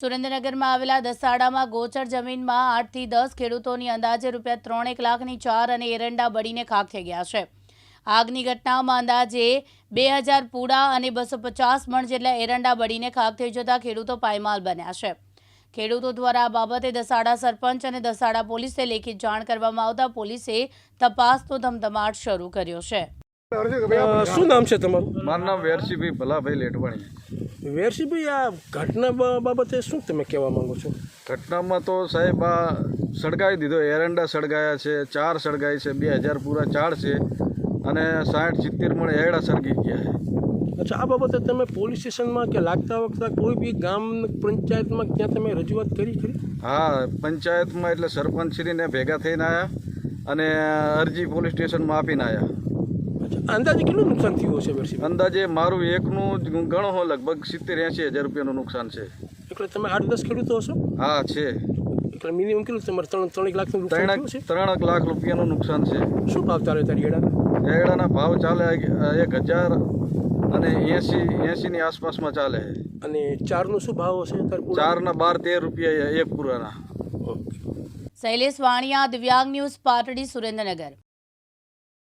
સુરેન્દ્રનગરમાં આવેલા દસાડામાં ગોચર જમીનમાં આઠથી દસ ખેડૂતોની અંદાજે રૂપિયા ત્રણેક લાખની ચાર અને એરંડા બળીને ખાખ થઈ ગયા છે. આગની ઘટનામાં અંદાજે બે હજાર પૂડા અને બસો પચાસ મણ જેટલા એરંડા બળીને ખાખ થઈ જતા ખેડૂતો પાયમાલ બન્યા છે. ખેડૂતો દ્વારા આ બાબતે દસાડા સરપંચ અને દસાડા પોલીસે લેખિત જાણ કરવામાં આવતા પોલીસે તપાસનો ધમધમાટ શરૂ કર્યો છે. શું નામ છે તમારું? મારું નામ વેરશીભાઈ ભલાભાઈ લેટવાણી. વેરસીભાઈ આ ઘટના બાબતે શું તમે કહેવા માંગો છો? ઘટનામાં તો સાહેબ આ સળગાવી દીધો. એરંડા સળગાયા છે ચાર સળગાય છે બે હજાર પૂરા ચાર છે અને સાઠ સિત્તેર મણ એરડા સળગી ગયા છે. અચ્છા આ બાબતે તમે પોલીસ સ્ટેશનમાં કે લાગતા વખતે કોઈ બી ગામ પંચાયતમાં ત્યાં તમે રજૂઆત કરી ખરી? હા પંચાયતમાં એટલે સરપંચશ્રીને ભેગા થઈને આવ્યા અને અરજી પોલીસ સ્ટેશનમાં આપીને આવ્યા અંદાજે કેટલું નુકસાન થયું હશે વર્ષે અંદાજે મારું એકનું ઘણો ગણો હો લગભગ સિત્તેર એંશી હજાર રૂપિયાનું નુકસાન છે. એટલે તમે આઠ દસ ખેડૂતો હશો? હા છે. એટલે મિનિમમ કેટલું તમારે ત્રણ ત્રણ લાખ ત્રણ ત્રણ લાખ રૂપિયાનું નુકસાન છે. શું ભાવ ચાલે તારી એડા એરડાના ભાવ ચાલે એક હજાર અને એસી એંસીની આસપાસમાં ચાલે. અને ચારનો શું ભાવ હશે? ચારના બાર તેર રૂપિયા એક પૂરાના. ઓકે. શૈલેષ વાણિયા દિવ્યાંગ ન્યૂઝ પાટડી સુરેન્દ્રનગર.